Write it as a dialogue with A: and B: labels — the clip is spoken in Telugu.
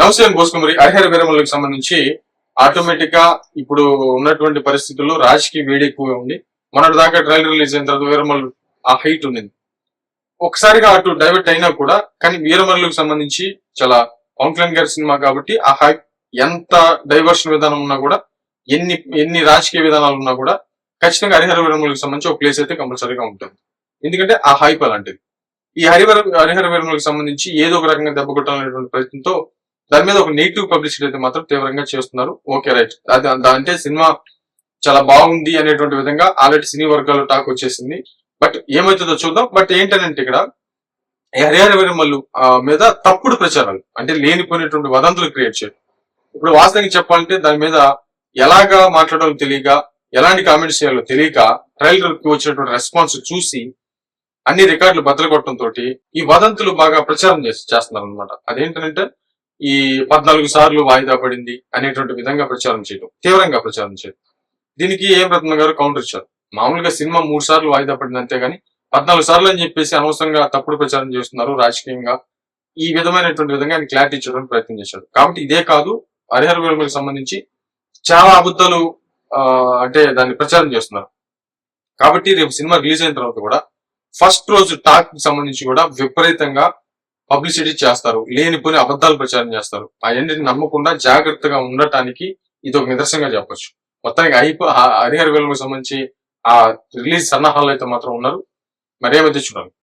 A: నమస్తే అండి అర్హర హరిహర సంబంధించి ఆటోమేటిక్గా ఇప్పుడు ఉన్నటువంటి పరిస్థితుల్లో రాజకీయ వేడి ఎక్కువగా ఉంది. మొన్నటి దాకా ట్రైల్ రిలీజ్ అయిన తర్వాత వీరమల్లు ఆ హైట్ ఉండింది ఒకసారిగా అటు డైవర్ట్ అయినా కూడా కానీ వీరమల్లుకు సంబంధించి చాలా పవన్ కళ్యాణ్ గారి సినిమా కాబట్టి ఆ హై ఎంత డైవర్షన్ విధానం ఉన్నా కూడా ఎన్ని ఎన్ని రాజకీయ విధానాలు ఉన్నా కూడా ఖచ్చితంగా హరిహర వీరములకు సంబంధించి ఒక ప్లేస్ అయితే కంపల్సరీగా ఉంటుంది. ఎందుకంటే ఆ హైప్ అలాంటిది. ఈ హరిహర హరిహర వీరములకు సంబంధించి ఏదో ఒక రకంగా దెబ్బ కొట్టాలనేటువంటి ప్రయత్నంతో దాని మీద ఒక నెగిటివ్ పబ్లిసిటీ అయితే మాత్రం తీవ్రంగా చేస్తున్నారు. Okay right. అది దా- అంటే సినిమా చాలా బాగుంది అనేటువంటి విధంగా ఆల్రెడీ సినీ వర్గాల్లో టాక్ వచ్చేసింది. బట్ ఏమవుతుందో చూద్దాం. బట్ ఏంటంటే ఇక్కడ హరిహర విరమల్లు మీద తప్పుడు ప్రచారాలు అంటే లేనిపోయినటువంటి వదంతులు క్రియేట్ చేయడం. ఇప్పుడు వాస్తవంగా చెప్పాలంటే దాని మీద ఎలాగా మాట్లాడాలో తెలియక ఎలాంటి కామెంట్స్ చేయాలో తెలియక ట్రైలర్కి వచ్చినటువంటి రెస్పాన్స్ చూసి అన్ని రికార్డులు బద్దలు కొట్టడం తోటి ఈ వదంతులు బాగా ప్రచారం చేసి చేస్తున్నారు అనమాట అదేంటంటే ఈ పద్నాలుగు సార్లు వాయిదా పడింది అనేటువంటి విధంగా ప్రచారం చేయడం తీవ్రంగా ప్రచారం చేయడం దీనికి ఏం రత్న గారు కౌంటర్ ఇచ్చారు. మామూలుగా సినిమా మూడు సార్లు వాయిదా పడింది అంతేగాని పద్నాలుగు సార్లు అని చెప్పేసి అనవసరంగా తప్పుడు ప్రచారం చేస్తున్నారు రాజకీయంగా. ఈ విధమైనటువంటి విధంగా ఆయన క్లారిటీ ఇచ్చడానికి ప్రయత్నం చేశాడు కాబట్టి ఇదే కాదు హరిహర వీరమలకు సంబంధించి చాలా అబద్ధాలు ఆ, అంటే దాన్ని ప్రచారం చేస్తున్నారు. కాబట్టి రేపు సినిమా రిలీజ్ అయిన తర్వాత కూడా ఫస్ట్ రోజు టాక్ సంబంధించి కూడా విపరీతంగా పబ్లిసిటీ చేస్తారు లేనిపోని అబద్ధాలు ప్రచారం చేస్తారు. అవన్నిటిని నమ్మకుండా జాగ్రత్తగా ఉండటానికి ఇది ఒక నిదర్శనంగా చెప్పొచ్చు. మొత్తానికి అయిపో హరిహర వేలకు సంబంధించి ఆ రిలీజ్ సన్నాహాలు అయితే మాత్రం ఉన్నారు. మరేమైతే చూడాలి?